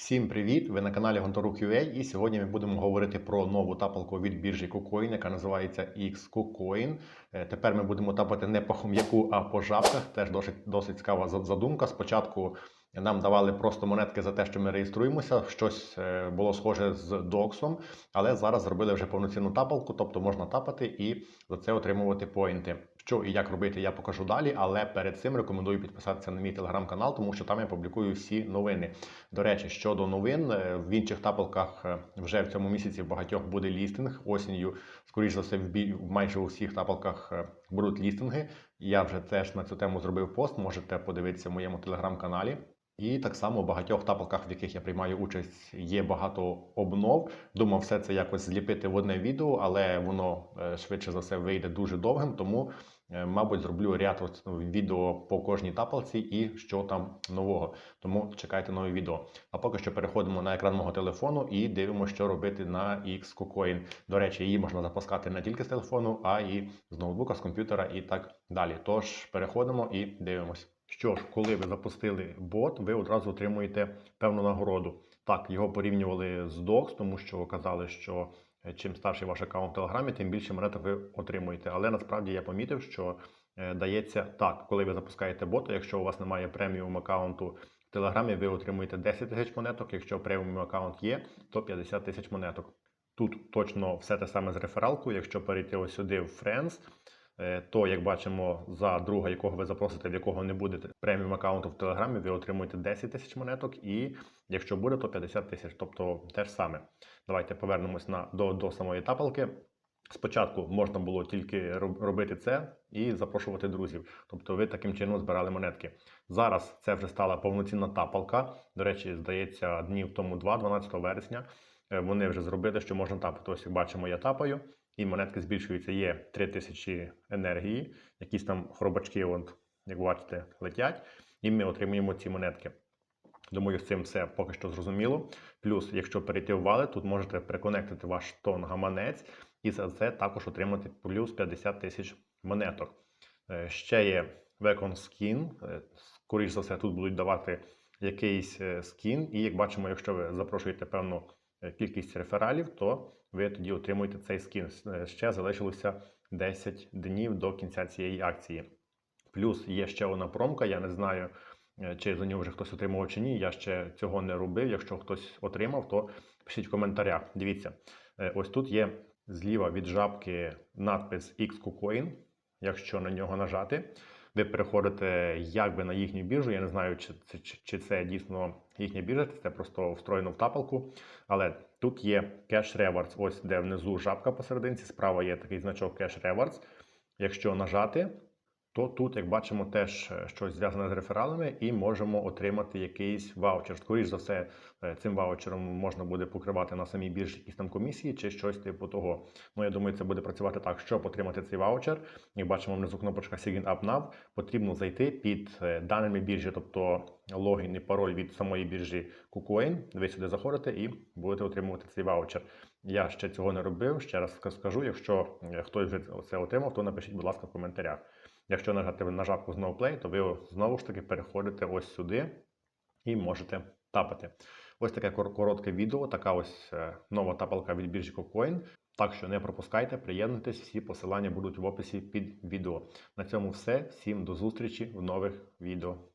Всім привіт! Ви на каналі Гонторук.ua і сьогодні ми будемо говорити про нову тапалку від біржі KuCoin, яка називається XKuCoin. Е, Тепер ми будемо тапати не по хом'яку, а по жабках. Теж досить, досить цікава задумка. Спочатку нам давали просто монетки за те, що ми реєструємося. Щось е, було схоже з доксом, але зараз зробили вже повноцінну тапалку, тобто можна тапати і за це отримувати поінти. Що і як робити, я покажу далі. Але перед цим рекомендую підписатися на мій телеграм-канал, тому що там я публікую всі новини. До речі, щодо новин, е, в інших тапалках е, вже в цьому місяці в багатьох буде лістинг. Осінню, скоріш за все, в майже у всіх тапалках будуть лістинги. Я вже теж на цю тему зробив пост. Можете подивитися в моєму телеграм-каналі. І так само у багатьох тапалках, в яких я приймаю участь, є багато обнов. Думав все це якось зліпити в одне відео, але воно е, швидше за все вийде дуже довгим. Тому, е, мабуть, зроблю ряд відео по кожній тапалці і що там нового. Тому чекайте нові відео. А поки що переходимо на екран мого телефону і дивимося, що робити на XKuCoin. До речі, її можна запускати не тільки з телефону, а і з ноутбука, з комп'ютера і так далі. Тож переходимо і дивимось. Що ж, коли ви запустили бот, ви одразу отримуєте певну нагороду. Так, його порівнювали з DOX, тому що казали, що е, чим старший ваш аккаунт в Телеграмі, тим більше монеток ви отримуєте. Але насправді я помітив, що е, дається так, коли ви запускаєте бота, якщо у вас немає преміум аккаунту в Телеграмі, ви отримуєте 10 тисяч монеток. Якщо преміум аккаунт є, то 50 тисяч монеток. Тут точно все те саме з рефералкою. Якщо перейти ось сюди в Friends, то як бачимо, за друга, якого ви запросите, в якого не буде преміум аккаунту в Телеграмі, ви отримуєте 10 тисяч монеток, і якщо буде, то 50 тисяч. Тобто те ж саме. Давайте повернемось на до, до самої тапалки. Спочатку можна було тільки робити це і запрошувати друзів. Тобто ви таким чином збирали монетки. Зараз це вже стала повноцінна тапалка. До речі, здається, днів тому 2, 12 вересня. Е, Вони вже зробили, що можна тапати. Ось як бачимо, я тапаю, і монетки збільшуються. Є 3000 енергії, якісь там хробачки, от, як бачите, летять, і ми отримуємо ці монетки. Думаю, з цим все поки що зрозуміло. Плюс, якщо перейти в валет, тут можете приконектити ваш тон гаманець і за це також отримати плюс 50 тисяч монеток. Е, Ще є Skin. Е, Скоріше за все, тут будуть давати якийсь е, скін. І як бачимо, якщо ви запрошуєте певну кількість рефералів, то ви тоді отримуєте цей скін. Е, Ще залишилося 10 днів до кінця цієї акції. Плюс є ще одна промка, я не знаю, е, чи за нього вже хтось отримав чи ні. Я ще цього не робив. Якщо хтось отримав, то пишіть в коментарях. Дивіться, е, ось тут є зліва від жабки надпис XKuCoin. Якщо на нього нажати, ви переходите якби на їхню біржу. Я не знаю, чи це, чи, чи це дійсно їхня біржа, чи це просто встроєно в тапалку. Але тут є Cash Rewards, ось де внизу жабка посерединці, справа є такий значок Cash Rewards. Якщо нажати, то тут, як бачимо, теж е, щось зв'язане з рефералами, і можемо отримати якийсь ваучер. Скоріше за все, е, цим ваучером можна буде покривати на самій біржі якісь там комісії чи щось типу того. Ну, я думаю, це буде працювати так, щоб отримати цей ваучер. Як бачимо, внизу кнопочка Sign Up Now, потрібно зайти під е, даними біржі, тобто логін і пароль від самої біржі KuCoin. Ви сюди заходите і будете отримувати цей ваучер. Я ще цього не робив. Ще раз скажу, якщо хтось вже це отримав, то напишіть, будь ласка, в коментарях. Якщо нажати на жабку знову play, то ви знову ж таки переходите ось сюди і можете тапати. Ось таке коротке відео, така ось е, нова тапалка від біржі Coin. Так що не пропускайте, приєднуйтесь, всі посилання будуть в описі під відео. На цьому все. Всім до зустрічі в нових відео.